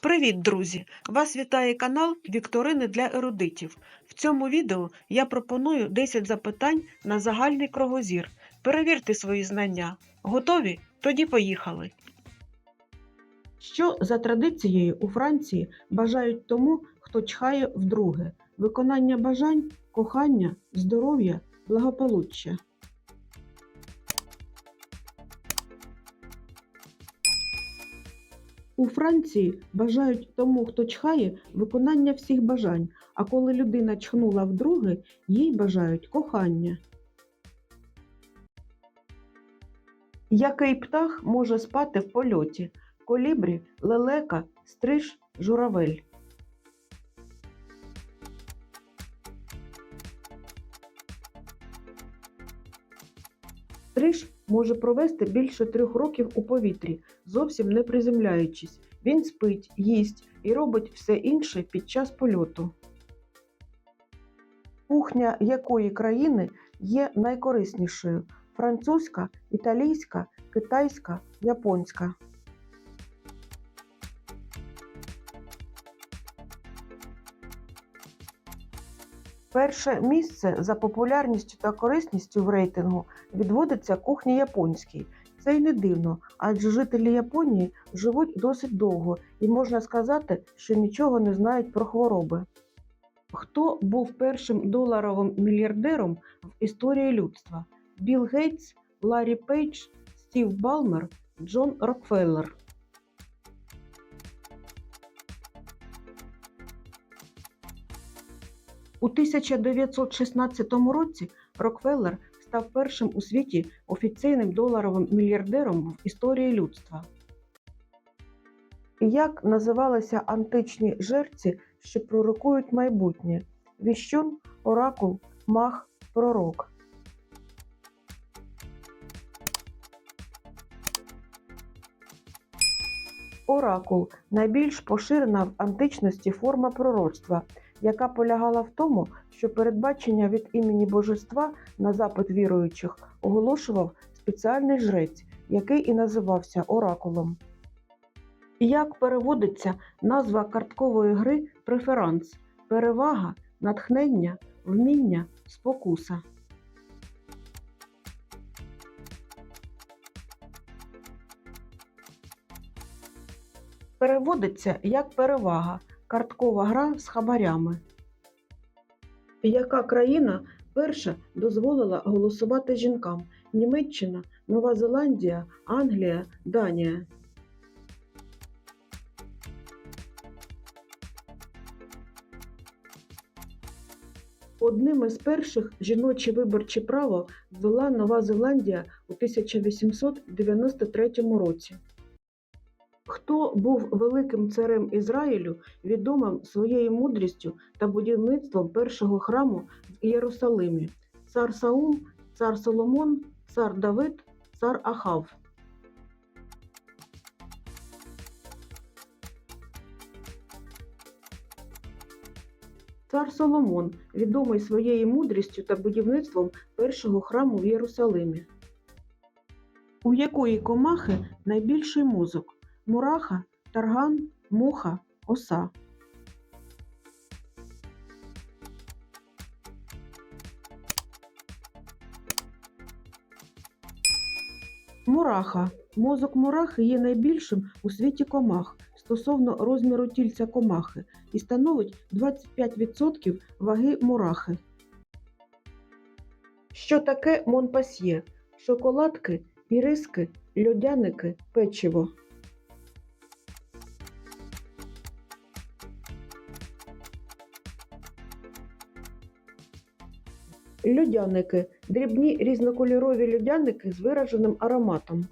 Привіт, друзі! Вас вітає канал Вікторини для ерудитів. В цьому відео я пропоную 10 запитань на загальний кругозір. Перевірте свої знання. Готові? Тоді поїхали. Що за традицією у Франції бажають тому, хто чхає вдруге? Виконання бажань, кохання, здоров'я, благополуччя. У Франції бажають тому, хто чхає, виконання всіх бажань, а коли людина чхнула вдруге, їй бажають кохання. Який птах може спати в польоті? Колібрі, лелека, стриж, журавель. Стриж може провести більше трьох років у повітрі, зовсім не приземляючись. Він спить, їсть і робить все інше під час польоту. Кухня якої країни є найкориснішою? Французька, італійська, китайська, японська. Перше місце за популярністю та корисністю в рейтингу відводиться кухні японській. Це й не дивно, адже жителі Японії живуть досить довго і можна сказати, що нічого не знають про хвороби. Хто був першим доларовим мільярдером в історії людства? Білл Гейтс, Ларі Пейдж, Стів Балмер, Джон Рокфеллер. У 1916 році Рокфеллер став першим у світі офіційним доларовим мільярдером в історії людства. Як називалися античні жерці, що пророкують майбутнє? Віщун, оракул, мах, пророк. Оракул найбільш поширена в античності форма пророцтва, яка полягала в тому, що передбачення від імені божества на запит віруючих оголошував спеціальний жрець, який і називався оракулом. Як переводиться назва карткової гри преферанс, перевага, натхнення, вміння, спокуса? Переводиться як перевага, карткова гра з хабарями. Яка країна перша дозволила голосувати жінкам? Німеччина, Нова Зеландія, Англія, Данія. Одним із перших жіноче виборче право ввела Нова Зеландія у 1893 році. Хто був великим царем Ізраїлю, відомим своєю мудрістю та будівництвом першого храму в Єрусалимі? Цар Саул, цар Соломон, цар Давид, цар Ахав. Цар Соломон, відомий своєю мудрістю та будівництвом першого храму в Єрусалимі. У якої комахи найбільший мозок? Мураха, тарган, муха, оса. Мураха. Мозок мурахи є найбільшим у світі комах стосовно розміру тільця комахи і становить 25% ваги мурахи. Що таке монпасьє? Шоколадки, іриски, льодяники, печиво. Льодяники дрібні різнокольорові людяники з вираженим ароматом.